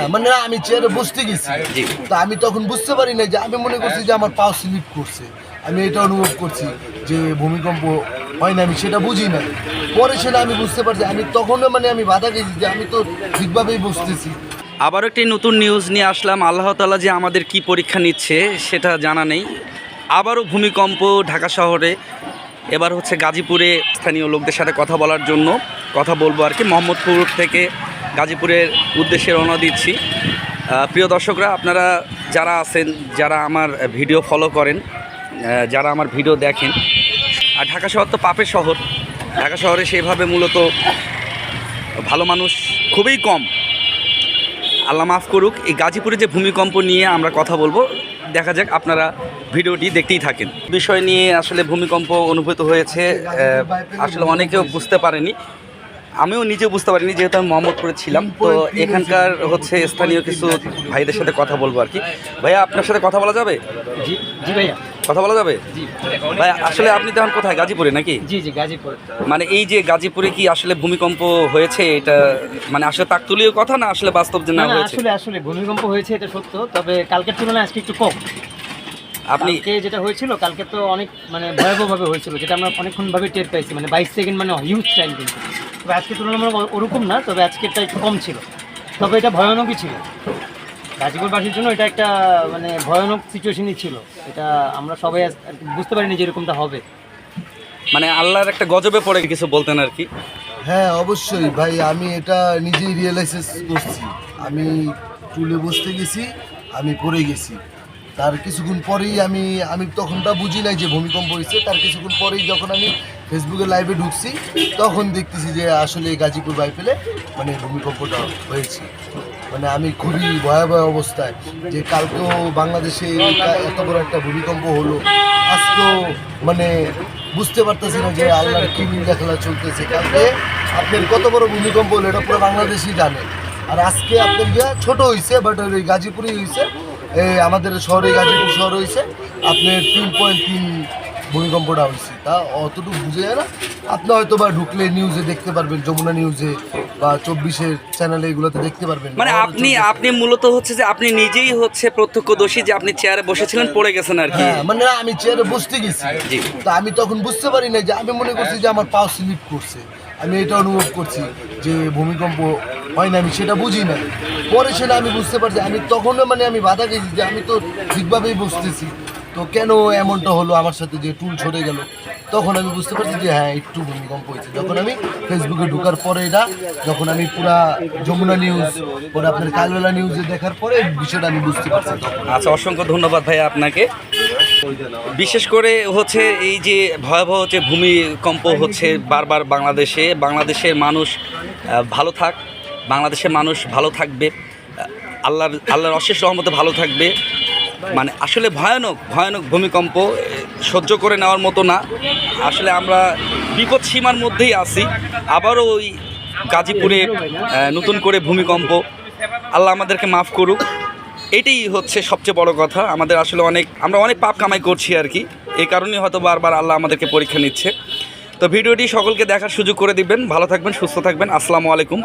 হ্যাঁ মানে আমি চেয়ারে বসতে গেছি। তা আমি তখন বুঝতে পারি না যে আমি মনে করছি যে আমার পাও স্লিপ করছে। আমি এটা অনুভব করছি যে ভূমিকম্প হয় না আমি সেটা বুঝি না পরে সেটা আমি বুঝতে পারছি। আমি তখনও মানে আমি বাধা গেছি যে আমি তো ঠিকভাবেই বসতেছি। আবারও একটি নতুন নিউজ নিয়ে আসলাম। আল্লাহ তালা যে আমাদের কি পরীক্ষা নিচ্ছে সেটা জানা নেই। আবারও ভূমিকম্প ঢাকা শহরে। এবার হচ্ছে গাজীপুরে স্থানীয় লোকদের সাথে কথা বলার জন্য। কথা বলব আর কি মোহাম্মদপুর থেকে গাজীপুরের উদ্দেশ্যে রওনা দিচ্ছি। প্রিয় দর্শকরা, আপনারা যারা আছেন, যারা আমার ভিডিও ফলো করেন যারা আমার ভিডিও দেখেন, আর ঢাকা শহর তো পাপের শহর। ঢাকা শহরে সেভাবে মূলত ভালো মানুষ খুবই কম। আল্লাহ মাফ করুক, এই গাজীপুরে যে ভূমিকম্প নিয়ে আমরা কথা বলব, দেখা যাক আপনারা ভিডিওটি দেখতেই থাকেন। বিষয় নিয়ে আসলে ভূমিকম্প অনুভূত হয়েছে আসলে অনেকেও বুঝতে পারেনি। আমিও নিজে বুঝতে পারিনি যেহেতু আমি মোহাম্মদপুরে ছিলাম তো এখানকার হচ্ছে স্থানীয় কিছু ভাইদের সাথে কথা বলব আর কি। ভাইয়া আপনার সাথে কথা বলা যাবে? জি জি ভাইয়া। কথা বলা যাবে? জি। ভাই আসলে আপনি তখন কোথায় গাজীপুরে নাকি? জি জি গাজীপুর। মানে এই যে গাজীপুরে কি আসলে ভূমিকম্প হয়েছে এটা মানে আসলে তাকতুলীয় কথা না আসলে বাস্তব যে না হয়েছে? আসলে আসলে ভূমিকম্প হয়েছে এটা সত্য তবে কালকের তুলনায় আজকে একটু কম। আপনি যেটা হয়েছিল কালকে তো অনেক মানে ভয়াবহভাবে হয়েছিল যেটা আমরা অনেকক্ষণভাবে টের পাইছি মানে বাইশ সেকেন্ড মানে হিউজ টাইম কিন্তু। তবে আজকে তুলনামূলক ওরকম না তবে আজকেরটা একটু কম ছিল। তবে এটা ভয়ানকই ছিল। গাজীপুরবাসীর জন্য এটা একটা মানে ভয়ানক সিচুয়েশনই ছিল। এটা আমরা সবাই আর কি বুঝতে পারিনি যে এরকমটা হবে। মানে আল্লাহর একটা গজবে পড়ে কিছু বলতেন আর কি? হ্যাঁ অবশ্যই। ভাই আমি এটা নিজেই রিয়েলাইসিস করছি। আমি চুলে বসতে গেছি আমি পড়ে গেছি। তার কিছুক্ষণ পরেই আমি আমি তখনটা বুঝি নাই যে ভূমিকম্প হয়েছে। তার কিছুক্ষণ পরেই যখন আমি ফেসবুকে লাইভে ঢুকছি, তখন দেখতেছি যে আসলে গাজীপুর বাইপেলে মানে ভূমিকম্পটা হয়েছে। মানে আমি খুবই ভয়াবহ অবস্থায় যে কালকেও বাংলাদেশে এত বড় একটা ভূমিকম্প হলো। আজকেও মানে বুঝতে পারতেছি না যে আল্লাহর কি নিন্দা খেলা চলতেছে। কালকে আপনার কত বড় ভূমিকম্প হলো এটা পুরো বাংলাদেশই জানে। আর আজকে আপনার গিয়া ছোট হয়েছে বাট ওই গাজীপুরেই হয়েছে এই আমাদের শহরে গাজীপুর শহর হয়েছে আপনার তিন পয়েন্ট তিন ভূমিকম্পটা হয়েছে। তা অতটুকু বুঝে যায় না। আপনি হয়তো বা ঢুকলে নিউজে দেখতে পারবেন যমুনা নিউজে বা চব্বিশের চ্যানেলে এগুলোতে দেখতে পারবেন। মানে আপনি আপনি মূলত হচ্ছে যে আপনি নিজেই হচ্ছে প্রত্যক্ষদর্শী যে আপনি চেয়ারে বসেছিলেন পড়ে গেছেন আর কি। হ্যাঁ মানে আমি চেয়ারে বসতে গেছি। তা আমি তখন বুঝতে পারি না যে আমি মনে করছি যে আমার পাও স্লিপ করছে। আমি এটা অনুভব করছি যে ভূমিকম্প হয় না আমি সেটা বুঝি না পরে সেটা আমি বুঝতে পারছি। আমি তখনও মানে আমি বাধা গেছি যে আমি তো ঠিকভাবেই বসতেছি। তো কেন এমনটা হলো? আমার সাথে যে টুল ছড়ে গেল। তখন আমি বুঝতে পারছি যে হ্যাঁ একটু ভূমিকম্প হয়েছে। যখন আমি ফেসবুকে ঢোকার পরে এটা যখন আমি পুরা যমুনা নিউজ পরে আপনার কালবেলা নিউজে দেখার পরে বিষয়টা আমি বুঝতে পারছি আচ্ছা অসংখ্য ধন্যবাদ ভাই আপনাকে। বিশেষ করে হচ্ছে এই যে ভয়াবহ যে ভূমিকম্প হচ্ছে বারবার বাংলাদেশে, বাংলাদেশের মানুষ ভালো থাক, বাংলাদেশের মানুষ ভালো থাকবে আল্লাহর আল্লাহর অশেষ রহমতে ভালো থাকবে। মানে আসলে ভয়ানক ভয়ানক ভূমিকম্প সহ্য করে নেওয়ার মতো না। আসলে আমরা বিপদ সীমার মধ্যেই আছি। আবারও ওই গাজীপুরে নতুন করে ভূমিকম্প। আল্লাহ আমাদেরকে মাফ করুক। এটাই হচ্ছে সবচেয়ে বড় কথা। আমাদের আসলে অনেক, আমরা অনেক পাপ কামাই করছি আর কি। এই কারণেই হয়তো বারবার আল্লাহ আমাদেরকে পরীক্ষা নিচ্ছে। তো ভিডিওটি সকলকে দেখার সুযোগ করে দিবেন। ভালো থাকবেন, সুস্থ থাকবেন। আসসালামু আলাইকুম।